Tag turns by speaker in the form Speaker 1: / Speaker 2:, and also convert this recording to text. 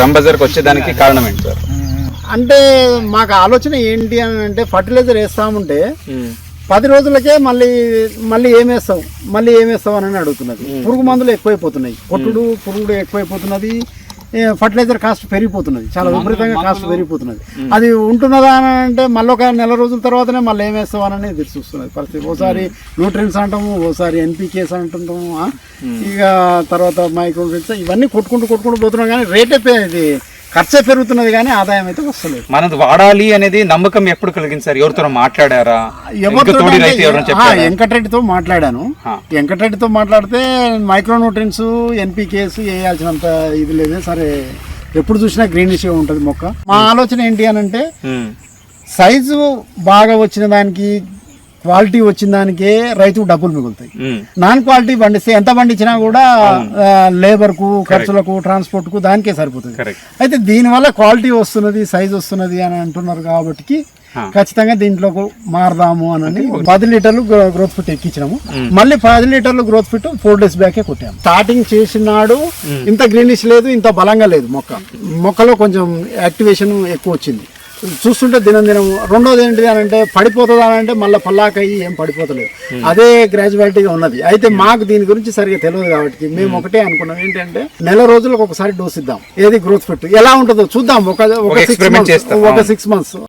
Speaker 1: రామ్ బజార్కి వచ్చేదానికి కారణం ఏంటి సార్?
Speaker 2: అంటే మాకు ఆలోచన ఏంటి అని అంటే ఫర్టిలైజర్ వేస్తామంటే పది రోజులకే మళ్ళీ మళ్ళీ ఏం వేస్తావు? మళ్ళీ ఏం వేస్తావు అని అడుగుతున్నది. పురుగు మందులు ఎక్కువైపోతున్నాయి. కొట్టుడు పురుగుడు ఎక్కువైపోతున్నది. Fertiliser cost పెరిగిపోతున్నది. చాలా విపరీతంగా కాస్ట్ పెరిగిపోతున్నది. అది ఉంటున్నదా అని అంటే మళ్ళీ ఒక నెల రోజుల తర్వాతనే మళ్ళీ ఏం వేస్తావు అని ఎదురు చూస్తున్నది పరిస్థితి. ఓసారి న్యూట్రియన్స్ అంటాము ఓసారి ఎన్పికేస్ అంటుంటాము? ఇక తర్వాత మైక్రోన్స్ ఇవన్నీ కొట్టుకుంటూ కొట్టుకుంటూ పోతున్నాం కానీ రేటే ఇది ఖర్చే పెరుగుతున్నది కానీ ఆదాయం అయితే వస్తలేదు.
Speaker 1: మనది వాడాలి అనేది నమ్మకం ఎప్పుడు కలిగింది సార్ ఎవరితో మాట్లాడారా
Speaker 2: ఎవరితో వెంకటరెడ్డితో మాట్లాడాను. వెంకటరెడ్డితో మాట్లాడితే మైక్రోన్యూట్రియన్స్ ఎన్పికేస్ వేయాల్సినంత ఇది లేదు. సరే ఎప్పుడు చూసినా గ్రీనిష్ ఉంటుంది మొక్క. మా ఆలోచన ఏంటి అని అంటే సైజు బాగా వచ్చిన దానికి క్వాలిటీ వచ్చిన దానికే రైతుకు డబ్బులు మిగులుతాయి. నాన్ క్వాలిటీ పండిస్తే ఎంత పండించినా కూడా లేబర్కు ఖర్చులకు ట్రాన్స్పోర్ట్కు దానికే సరిపోతుంది. అయితే దీనివల్ల క్వాలిటీ వస్తున్నది సైజ్ వస్తున్నది అని అంటున్నారు కాబట్టి. ఖచ్చితంగా దీంట్లో మారదాము అని పది లీటర్లు గ్రోత్ ఫిట్ ఎక్కించినాము. మళ్ళీ పది లీటర్లు గ్రోత్ ఫిట్ ఫోర్ డేస్ బ్యాకే కొట్టాము. స్టార్టింగ్ చేసినాడు ఇంత గ్రీనిష్ లేదు ఇంత బలంగా లేదు మొక్క. మొక్కలో కొంచెం యాక్టివేషన్ ఎక్కువ వచ్చింది. చూస్తుంటే దినం దినం రెండోది ఏంటిది అని అంటే పడిపోతుందా అని అంటే మళ్ళీ పల్లాకయ్యి ఏం పడిపోతలేదు. అదే గ్రాడ్యువాలిటీగా ఉన్నది. అయితే మాకు దీని గురించి సరిగా తెలియదు కాబట్టి మేము ఒకటే అనుకున్నాం. ఏంటంటే నెల రోజులకు ఒకసారి డోస్ ఇద్దాం. ఏది గ్రోత్ ఫిట్ ఎలా ఉంటుందో చూద్దాం. ఒక సిక్స్ మంత్స్. ఒక సిక్స్ మంత్స్